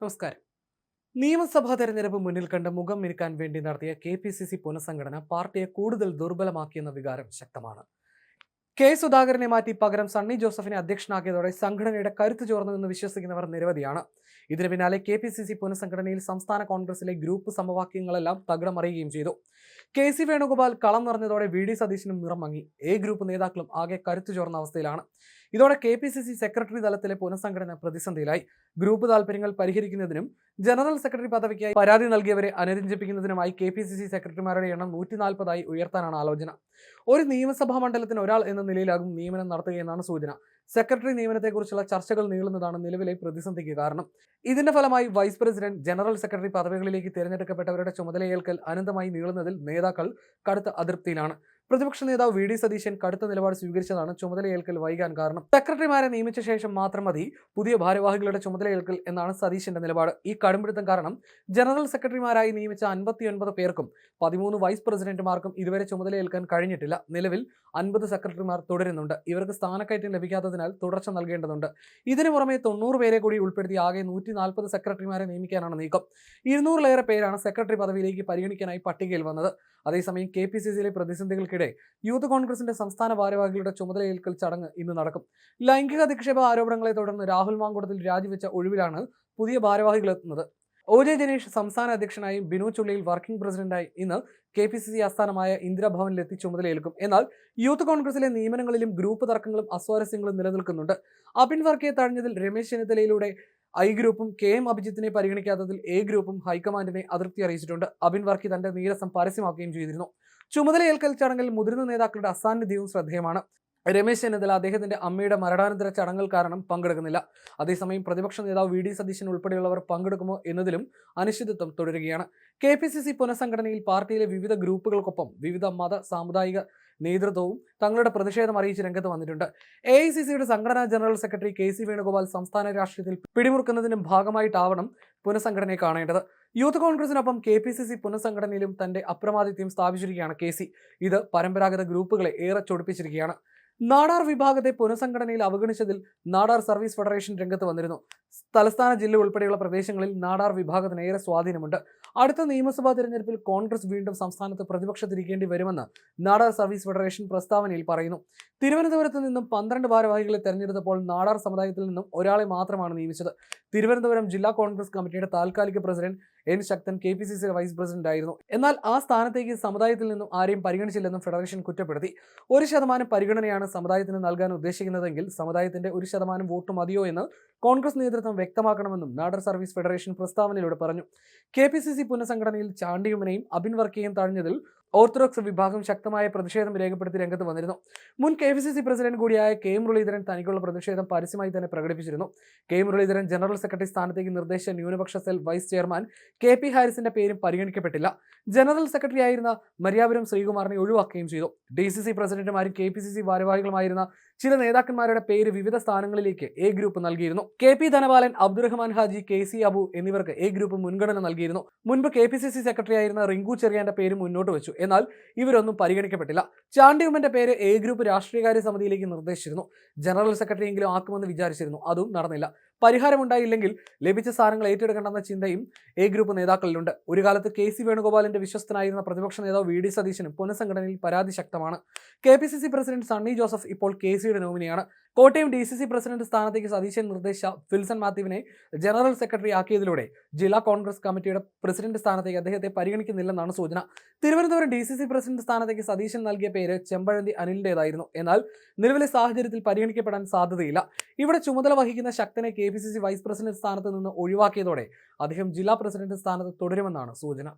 നമസ്കാരം. നിയമസഭാ തെരഞ്ഞെടുപ്പ് മുന്നിൽ കണ്ട് മുഖം മിനുക്കാൻ വേണ്ടി നടത്തിയ കെ പി സി സി പുനഃസംഘടന പാർട്ടിയെ കൂടുതൽ ദുർബലമാക്കിയെന്ന വികാരം ശക്തമാണ്. കെ സുധാകരനെ മാറ്റി പകരം സണ്ണി ജോസഫിനെ അധ്യക്ഷനാക്കിയതോടെ സംഘടനയുടെ കരുത്ത് ചോർന്നുവെന്ന് വിശ്വസിക്കുന്നവർ നിരവധിയാണ്. ഇതിനു പിന്നാലെ കെ പി സി സി പുനഃസംഘടനയിൽ സംസ്ഥാന കോൺഗ്രസിലെ ഗ്രൂപ്പ് സമവാക്യങ്ങളെല്ലാം തകിടമറിയുകയും ചെയ്തു. കെ സി വേണുഗോപാൽ കളം നിറഞ്ഞതോടെ വി ഡി സതീശനും നിറം മങ്ങി. എ ഗ്രൂപ്പ് നേതാക്കളും ആകെ കരുത്തു ചോർന്ന അവസ്ഥയിലാണ്. ഇതോടെ K P C C secretary തലത്തിലെ പുനഃസംഘടന പ്രതിസന്ധിയിലായി. ഗ്രൂപ്പ് താൽപര്യങ്ങൾ പരിഹരിക്കുന്നതിനും ജനറൽ സെക്രട്ടറി പദവിക്കായി പരാതി നൽകിയവരെ അനുരഞ്ജിപ്പിക്കുന്നതിനുമായി കെ പി സി സി സെക്രട്ടറിമാരുടെ എണ്ണം നൂറ്റി നാൽപ്പതായി ഉയർത്താനാണ് ആലോചന. ഒരു നിയമസഭാ മണ്ഡലത്തിന് ഒരാൾ എന്ന നിലയിലാകും നിയമനം നടത്തുകയെന്നാണ് സൂചന. സെക്രട്ടറി നിയമനത്തെക്കുറിച്ചുള്ള ചർച്ചകൾ നീളുന്നതാണ് നിലവിലെ പ്രതിസന്ധിക്ക് കാരണം. ഇതിന്റെ ഫലമായി വൈസ് പ്രസിഡന്റ് ജനറൽ സെക്രട്ടറി പദവികളിലേക്ക് തിരഞ്ഞെടുക്കപ്പെട്ടവരുടെ ചുമതലയേൽക്കൽ അനന്തമായി നീളുന്നതിൽ നേതാക്കൾ കടുത്ത അതൃപ്തിയിലാണ് പ്രതിപക്ഷ നേതാവ് വി ഡി സതീശൻ കടുത്ത നിലപാട് സ്വീകരിച്ചതാണ് ചുമതലയേൽക്കൽ വൈകാൻ കാരണം. സെക്രട്ടറിമാരെ നിയമിച്ച ശേഷം മാത്രം മതി. പുതിയ ഭാരവാഹികളുടെ ചുമതലയേൽക്കൽ എന്നാണ് സതീശന്റെ നിലപാട്. ഈ കടുംപിടുത്തം കാരണം ജനറൽ സെക്രട്ടറിമാരായി നിയമിച്ച അൻപത്തിയൊൻപത് പേർക്കും പതിമൂന്ന് വൈസ് പ്രസിഡന്റുമാർക്കും ഇതുവരെ ചുമതലയേൽക്കാൻ കഴിഞ്ഞിട്ടില്ല. നിലവിൽ അൻപത് സെക്രട്ടറിമാർ തുടരുന്നുണ്ട്. ഇവർക്ക് സ്ഥാനക്കയറ്റം ലഭിക്കാത്തതിനാൽ തുടർച്ച നൽകേണ്ടതുണ്ട്. ഇതിനു പുറമെ തൊണ്ണൂറ് പേരെ കൂടി ഉൾപ്പെടുത്തി ആകെ നൂറ്റി നാൽപ്പത് സെക്രട്ടറിമാരെ നിയമിക്കാനാണ് നീക്കം. ഇരുന്നൂറിലേറെ പേരാണ് സെക്രട്ടറി പദവിയിലേക്ക് പരിഗണിക്കാനായി പട്ടികയിൽ വന്നത്. അതേസമയം കെ പി സി സിയിലെ പ്രതിസന്ധികൾക്കിടെ യൂത്ത് കോൺഗ്രസിന്റെ സംസ്ഥാന ഭാരവാഹികളുടെ ചുമതലയേൽക്കൽ ചടങ്ങ് ഇന്ന് നടക്കും. ലൈംഗിക അധിക്ഷേപ ആരോപണങ്ങളെ തുടർന്ന് രാഹുൽ മാങ്കൂട്ടത്തിൽ രാജിവെച്ച ഒഴിവിലാണ് പുതിയ ഭാരവാഹികൾ എത്തുന്നത്. ഒ. ജെ. ജനീഷ് സംസ്ഥാന അധ്യക്ഷനായും ബിനു ചുള്ളിയിൽ വർക്കിംഗ് പ്രസിഡന്റായി ഇന്ന് കെ പി സി സി ആസ്ഥാനമായ ഇന്ദിരാഭവനിലെത്തി ചുമതലയേൽക്കും. എന്നാൽ യൂത്ത് കോൺഗ്രസിലെ നിയമനങ്ങളിലും ഗ്രൂപ്പ് തർക്കങ്ങളും അസ്വാരസ്യങ്ങളും നിലനിൽക്കുന്നുണ്ട്. അബിൻ വർക്കിയെ തഴഞ്ഞതിൽ രമേശ് ചെന്നിത്തലയിലൂടെ ഐ ഗ്രൂപ്പും കെ എം അഭിജിത്തിനെ പരിഗണിക്കാത്തതിൽ എ ഗ്രൂപ്പും ഹൈക്കമാൻഡിനെ അതൃപ്തി അറിയിച്ചിട്ടുണ്ട്. അബിൻ വർക്കി തന്റെ നീരസം പരസ്യമാക്കുകയും ചെയ്തിരുന്നു. ചുമതലയേൽക്കൽ ചടങ്ങിൽ മുതിർന്ന നേതാക്കളുടെ അസാന്നിധ്യവും ശ്രദ്ധേയമാണ്. രമേശ് ചെന്നിത്തല അദ്ദേഹത്തിന്റെ അമ്മയുടെ മരണാനന്തര ചടങ്ങുകൾ കാരണം പങ്കെടുക്കുന്നില്ല. അതേസമയം പ്രതിപക്ഷ നേതാവ് വി ഡി സതീശൻ ഉൾപ്പെടെയുള്ളവർ പങ്കെടുക്കുമോ എന്നതിലും അനിശ്ചിതത്വം തുടരുകയാണ്. കെ പി സി സി പുനഃസംഘടനയിൽ പാർട്ടിയിലെ വിവിധ ഗ്രൂപ്പുകൾക്കൊപ്പം വിവിധ മത സാമുദായിക നേതൃത്വവും തങ്ങളുടെ പ്രതിഷേധം അറിയിച്ച് രംഗത്ത് വന്നിട്ടുണ്ട്. എ ഐ സി സിയുടെ സംഘടനാ general secretary K C Venugopal സംസ്ഥാന രാഷ്ട്രീയത്തിൽ പിടിമുറുക്കുന്നതിനും ഭാഗമായിട്ടാവണം പുനഃസംഘടനയെ കാണേണ്ടത്. യൂത്ത് കോൺഗ്രസിനൊപ്പം കെ പി സി സി പുനഃസംഘടനയിലും തന്റെ അപ്രമാദിത്യം സ്ഥാപിച്ചിരിക്കുകയാണ് കെ സി. ഇത് പരമ്പരാഗത ഗ്രൂപ്പുകളെ ഏറെ ചൊടിപ്പിച്ചിരിക്കുകയാണ്. നാടാർ വിഭാഗത്തെ പുനഃസംഘടനയിൽ അവഗണിച്ചതിൽ നാടാർ സർവീസ് ഫെഡറേഷൻ രംഗത്ത് വന്നിരുന്നു. തലസ്ഥാന ജില്ല ഉൾപ്പെടെയുള്ള പ്രദേശങ്ങളിൽ നാടാർ വിഭാഗത്തിന് ഏറെ സ്വാധീനമുണ്ട്. അടുത്ത നിയമസഭാ തിരഞ്ഞെടുപ്പിൽ കോൺഗ്രസ് വീണ്ടും സംസ്ഥാനത്ത് പ്രതിപക്ഷത്തിരിക്കേണ്ടി വരുമെന്ന് നാടാർ സർവീസ് ഫെഡറേഷൻ പ്രസ്താവനയിൽ പറയുന്നു. തിരുവനന്തപുരത്ത് നിന്നും പന്ത്രണ്ട് ഭാരവാഹികളെ തെരഞ്ഞെടുത്തപ്പോൾ നാടാർ സമുദായത്തിൽ നിന്നും ഒരാളെ മാത്രമാണ് നിയമിച്ചത്. തിരുവനന്തപുരം ജില്ലാ കോൺഗ്രസ് കമ്മിറ്റിയുടെ താൽക്കാലിക president N Sakthan K P C C vice president ആയിരുന്നു. എന്നാൽ ആ സ്ഥാനത്തേക്ക് സമുദായത്തിൽ നിന്നും ആരെയും പരിഗണിച്ചില്ലെന്നും ഫെഡറേഷൻ കുറ്റപ്പെടുത്തി. ഒരു ശതമാനം പരിഗണനയാണ് സമുദായത്തിന് നൽകാൻ ഉദ്ദേശിക്കുന്നതെങ്കിൽ സമുദായത്തിന്റെ ഒരു ശതമാനം വോട്ട് മതിയോ എന്ന് കോൺഗ്രസ് നേതൃത്വം വ്യക്തമാക്കണമെന്നും നാടർ സർവീസ് ഫെഡറേഷൻ പ്രസ്താവനയിലൂടെ പറഞ്ഞു. കെ പി സി സി പുനഃസംഘടനയിൽ ചാണ്ടിയുമനെയും അബിൻ വർക്കിയെയും തഴഞ്ഞതിൽ ഓർത്തഡോക്സ് വിഭാഗം ശക്തമായ പ്രതിഷേധം രേഖപ്പെടുത്തി രംഗത്ത് വന്നിരുന്നു. മുൻ K P C C president കൂടിയായ കെ മുരളീധരൻ തനിക്കുള്ള പ്രതിഷേധം പരസ്യമായി തന്നെ പ്രകടിപ്പിച്ചിരുന്നു. കെ മുരളീധരൻ ജനറൽ സെക്രട്ടറി സ്ഥാനത്തേക്ക് നിർദ്ദേശിച്ച ന്യൂനപക്ഷ cell vice chairman K P ഹാരിസിന്റെ പേരും പരിഗണിക്കപ്പെട്ടില്ല. ജനറൽ സെക്രട്ടറി ആയിരുന്ന മര്യാപുരം ശ്രീകുമാറിനെ ഒഴിവാക്കുകയും ചെയ്തു. ഡി സി സി പ്രസിഡന്റുമാരും കെ പി സി സി ഭാരവാഹികളുമായിരുന്ന ചില നേതാക്കന്മാരുടെ പേര് വിവിധ സ്ഥാനങ്ങളിലേക്ക് എ ഗ്രൂപ്പ് നൽകിയിരുന്നു. K P Dhanapalan Abdurahman Haji K C Abu എന്നിവർക്ക് എ ഗ്രൂപ്പ് മുൻഗണന നൽകിയിരുന്നു. മുൻപ് K P C C secretary ആയിരുന്ന റിങ്കു ചെറിയാന്റെ പേര് മുന്നോട്ട് വെച്ചു. എന്നാൽ ഇവരൊന്നും പരിഗണിക്കപ്പെട്ടില്ല. ചാണ്ടിയുമ്മന്റെ പേര് എ ഗ്രൂപ്പ് രാഷ്ട്രീയകാര്യ സമിതിയിലേക്ക് നിർദ്ദേശിച്ചിരുന്നു. ജനറൽ സെക്രട്ടറിയെങ്കിലും ആക്കുമെന്ന് വിചാരിച്ചിരുന്നു. അതും നടന്നില്ല. പരിഹാരമുണ്ടായില്ലെങ്കിൽ ലഭിച്ച സ്ഥാനങ്ങൾ ഏറ്റെടുക്കണമെന്ന ചിന്തയും എ ഗ്രൂപ്പ് നേതാക്കളിലുണ്ട്. ഒരു കാലത്ത് കെ സി വേണുഗോപാലിന്റെ വിശ്വസ്തനായിരുന്ന പ്രതിപക്ഷ നേതാവ് വി ഡി സതീശനും പുനഃസംഘടനയിൽ പരാതി ശക്തമാണ്. K P C C president Sunny Joseph ഇപ്പോൾ കെ സിയുടെ നോമിനിയാണ്. Kottayam D C C president സ്ഥാനത്തേക്ക് സതീശൻ നിർദ്ദേശ ഫിൽസൺ മാത്യുവിനെ ജനറൽ സെക്രട്ടറി ആക്കിയതിലൂടെ ജില്ലാ കോൺഗ്രസ് കമ്മിറ്റിയുടെ പ്രസിഡന്റ് സ്ഥാനത്തേക്ക് അദ്ദേഹത്തെ പരിഗണിക്കുന്നില്ലെന്നാണ് സൂചന. Thiruvananthapuram D C C president സ്ഥാനത്തേക്ക് സതീശൻ നൽകിയ പേര് ചെമ്പഴന്തി അനിലിന്റെതായിരുന്നു എന്നാൽ നിലവിലെ സാഹചര്യത്തിൽ പരിഗണിക്കപ്പെടാൻ സാധ്യതയില്ല. ഇവിടെ ചുമതല വഹിക്കുന്ന ശക്തനെ K P C C vice president സ്ഥാനത്ത് നിന്ന് ഒഴിവാക്കിയതോടെ അദ്ദേഹം ജില്ലാ പ്രസിഡന്റ് സ്ഥാനത്ത് തുടരുമെന്നാണ് സൂചന.